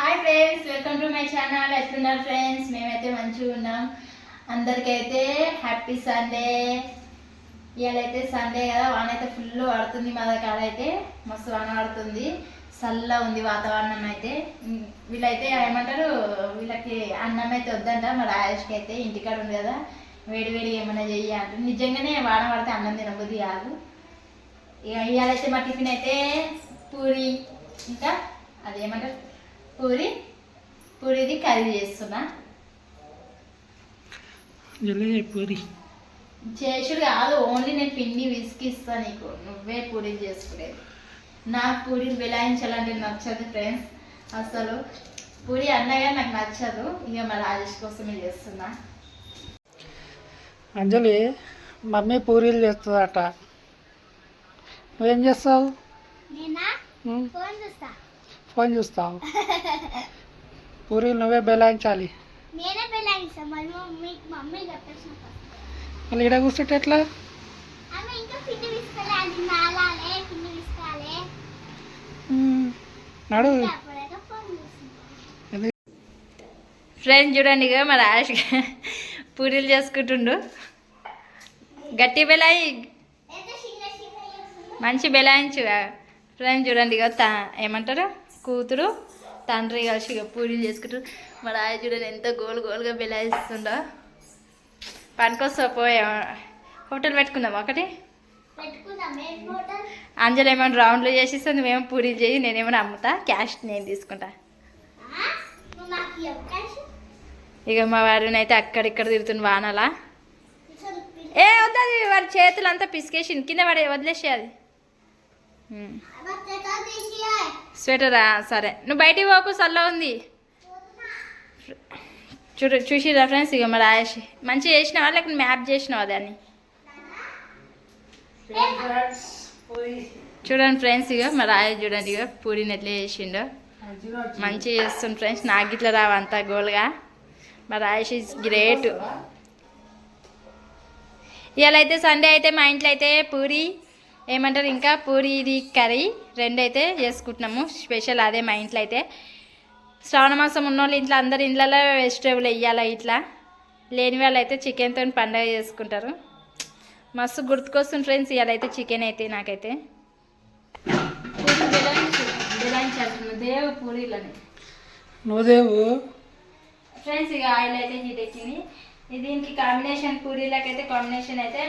Hi friends welcome to my channel ఎట్లున్నారు friends మేమైతే మంచిగా ఉన్నాం. అందరికైతే హ్యాపీ సండే ఇవాళైతే సండే కదా వాన అయితే ఫుల్ పడుతుంది మా దగ్గర అయితే మస్తు వాన పడుతుంది. చల్ల ఉంది వాతావరణం అయితే. వీళ్ళైతే ఏమంటారు? వీళ్ళకి అన్నం అయితే వద్దంట. మా రాజేష్కి అయితే ఇంటికాడ ఉంది కదా. వేడి వేడి ఏమైనా చెయ్యి అంటారు నిజంగానే వాన పడితే అన్నం తినబుద్ధి కాదు. ఇక ఇవాళైతే మా టిఫిన్ అయితే పూరి. ఇంకా అదేమంటారు? పూరి పూరిది కర్రీ చేస్తున్నా. పూరి చేసుడు కాదు ఓన్లీ నేను పిండి విసికిస్తా నీకు. నువ్వే పూరీలు చేసుకునేది. నాకు పూరీలు విలాయించాలంటే నచ్చదు ఫ్రెండ్స్. అసలు పూరి అన్నగా నాకు నచ్చదు. ఇక మా రాజేష్ కోసమే చేస్తున్నా. అంజలి మమ్మీ పూరీలు చేస్తుందట. నువ్వేం చేస్తావు? ఫోన్ చూస్తావు? పూరీలు నువ్వే బెలాయించాలి నేనే మళ్ళీ మమ్మీ మమ్మీ చెప్పేసిన మళ్ళీ ఇక్కడ కూర్చుంటే ఎట్లా. నడు? ఫ్రెండ్స్ చూడండి ఇక మా రాజేష్ పూరీలు చేసుకుంటుండు. గట్టి బెలాయి మంచి బెలాయించు ఫ్రెండ్స్ చూడండి ఇక తా ఏమంటారు? కూతురు. తండ్రి కలిసి ఇక పూరీలు చేసుకుంటారు మా రాయ చూడండి ఎంత గోలు గోలుగా బెలాయిస్తుండో. పనికొస్తా పోయా హోటల్ పెట్టుకుందాం. ఒకటి అంజలి ఏమైనా రౌండ్లు చేసిస్తుంది మేము పూరీలు చేయి నేనేమైనా అమ్ముతా క్యాష్ నేను తీసుకుంటా. ఇక మా వారిని అయితే అక్కడిక్కడ తిరుగుతుంది వానలా. ఏ వద్దది వారి చేతులు అంతా పిసికేసి కింద పడే వదిలేసే స్వెటరా సరే. నువ్వు బయటికి పోకు చల్ల ఉంది. చూడు చూసి ఫ్రెండ్స్ ఇక మరి రాయేష్ మంచిగా చేసినావా లేకపోతే మ్యాప్ చేసినావా దాన్ని? చూడండి ఫ్రెండ్స్ ఇక మరి రాయేష్ చూడండి ఇక పూరిని ఎట్లా చేసిండో. మంచిగా చేస్తుంది ఫ్రెండ్స్ నాకు ఇట్లా రావు అంత గోల్గా. మరి రాయేష్ ఇస్ గ్రేట్ ఇవాళ అయితే సండే అయితే మా ఇంట్లో అయితే పూరి ఏమంటారు ఇంకా పూరి ఇది కర్రీ రెండు అయితే చేసుకుంటున్నాము. స్పెషల్ అదే మా ఇంట్లో అయితే. శ్రావణ మాసం ఉన్న వాళ్ళు ఇంట్లో అందరు ఇండ్లలో వెజిటేబుల్ వేయాలి ఇట్లా? లేని వాళ్ళు అయితే చికెన్తో పండగ చేసుకుంటారు. మస్తు గుర్తుకొస్తుంది ఫ్రెండ్స్ ఇవాళ అయితే చికెన్ అయితే నాకైతే. దేవు? నువ్వుదేవు ఫ్రెండ్స్ ఇక ఆయిల్ అయితే హీట్ ఎక్కింది. దీనికి కాంబినేషన్ పూరీలకు అయితే కాంబినేషన్ అయితే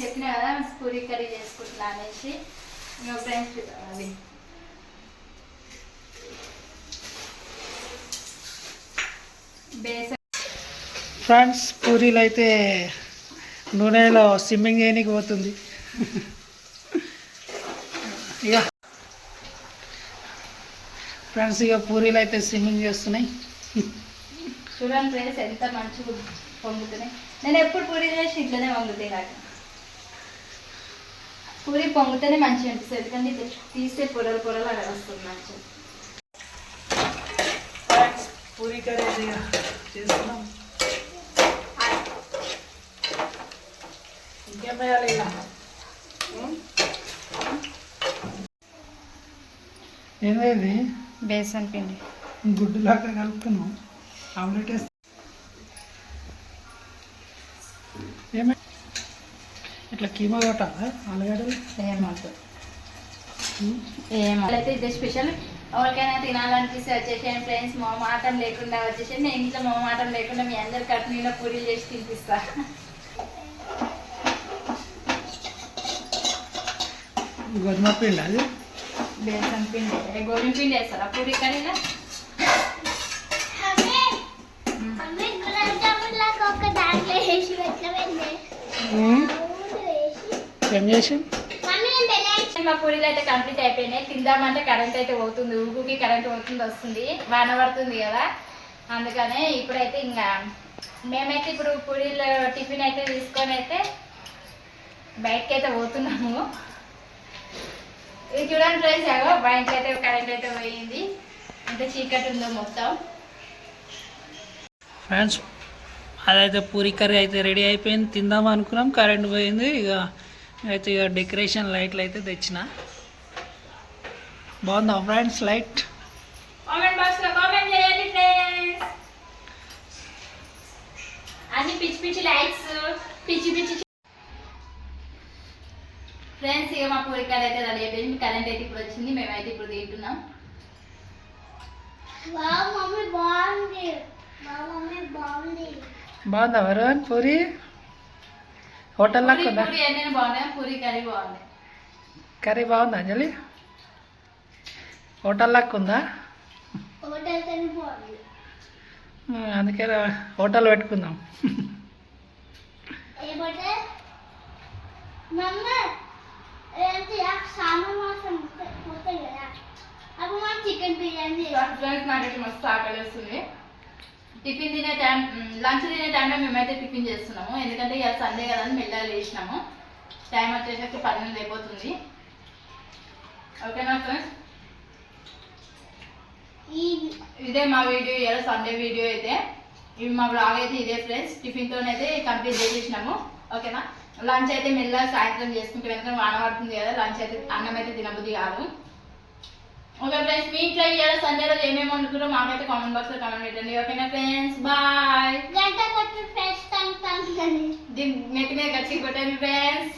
చెప్పిన కదా పూరీ కర్రీ చేసుకుంటున్నా అనేసి. ఫ్రెండ్స్ అది. బేసన్. ఫ్రెండ్స్ పూరీలు అయితే నూనెలో స్విమ్మింగ్ చేయడానికి పోతుంది. ఇక ఫ్రెండ్స్ ఇక పూరీలు అయితే స్విమ్మింగ్ చేస్తున్నాయి. చూడండి ఫ్రెండ్స్ ఎంత మంచిగా పొంగుతున్నాయి. నేను ఎప్పుడు పూరి చేసి ఇట్లనే పొంగుతాయి నాకు. పూరి పొంగుతేనే మంచిగా అనిపిస్తుంది. ఎందుకంటే తీస్తే పొరలు పొరలు అలా వస్తుంది మంచిగా పూరీ కర్రీ చేస్తున్నాం. ఇంకేం వేయాలి ఇలా ఏమైంది బేసన్ పిండి. గుడ్డు లాగా కలుపుతున్నాం. ఆమ్లెట్ ఇట్లా కీమా కొట్టాలా ఆలుగడ్డలు? ఏమవుతుంది ఏమో అయితే ఇది స్పెషల్. ఎవరికైనా తినాలనిపిస్తే వచ్చేసేయండి ఫ్రెండ్స్. మా మాటం లేకుండా వచ్చేసి నేను ఇంట్లో మా మాటం లేకుండా మీ అందరి కట్టు నిండా పూరీలు చేసి తినిపిస్తా. గోధుమ పిండి అది? బేసన్ పిండి. గోధుమ పిండి వేస్తారా? పూరి కర్రీలో? అమ్మే ఏం చేసి మా పూరీలు అయితే కంప్లీట్ అయిపోయినాయి. తిందామంటే కరెంట్ అయితే పోతుంది. ఊగుకి కరెంట్ పోతుంది వస్తుంది. వాన పడుతుంది కదా. అందుకనే ఇప్పుడైతే ఇంకా మేమైతే ఇప్పుడు పూరీలు టిఫిన్ అయితే తీసుకొని అయితే బయటకి అయితే పోతున్నాము. ఇది చూడండి ఫ్రెండ్స్ అగో బయటకి అయితే కరెంట్ అయితే పోయింది. ఎంత చీకటి ఉందో మొత్తం. ఫ్రెండ్స్ అదైతే పూరి కర్రీ అయితే రెడీ అయిపోయింది. తిందాం అనుకున్నాం కరెంట్ పోయింది. ఇక అయితే ఇక డెకరేషన్ లైట్లు అయితే తెచ్చిన. బాగుందా ఫ్రెండ్స్ లైట్? ఫ్రెండ్స్. ఇక మా పూరి అయితే రెడీ అయిపోయింది. కరెంట్ అయితే ఇప్పుడు వచ్చింది మేమైతే ఇప్పుడు తింటున్నాం. బాగుందా వరుణ్ పూరి? బాగున్నాయి? పూరి కర్రీ బాగుంది. అంజలి? హోటల్ లాక్కుందా హోటల్ కని బాగుంది. ఉమ్, అందుకే రా- హోటల్ పెట్టుకుందాం. కదా? చికెన్ బిర్యానీ మస్తు ఆకలి వస్తుంది. టిఫిన్ తినే టైం లంచ్ తినే టైంలో మేమైతే టిఫిన్ చేస్తున్నాము. ఎందుకంటే ఇక సండే కదా అని మెల్లగా లేచినాము. టైం వచ్చేసరికి పన్నెండు అయిపోతుంది. ఓకేనా ఫ్రెండ్స్? ఇదే మా వీడియో ఇవాళ సండే వీడియో అయితే. ఇవి మా బ్లాగ్ అయితే ఇదే ఫ్రెండ్స్. టిఫిన్తోనైతే కంప్లీట్ చేసేసినాము. ఓకేనా? లంచ్ అయితే మెల్లగా సాయంత్రం చేసుకుంటే ఎందుకంటే వాన పడుతుంది కదా లంచ్ అయితే అన్నం అయితే తినబుద్ధి కాదు. ఓకే ఫ్రెండ్స్ మీ ఇంట్లో ఇవాళ సండే రోజు ఏమేమి వండుకున్నారో మాకైతే కామెంట్ బాక్స్లో కామెంట్ పెట్టండి ఓకేనా ఫ్రెండ్స్ బాయ్ గంట కొట్టి ఫ్రెష్ తంతాను దీని నెట్ మీద గచ్చి కొట్టండి ఫ్రెండ్స్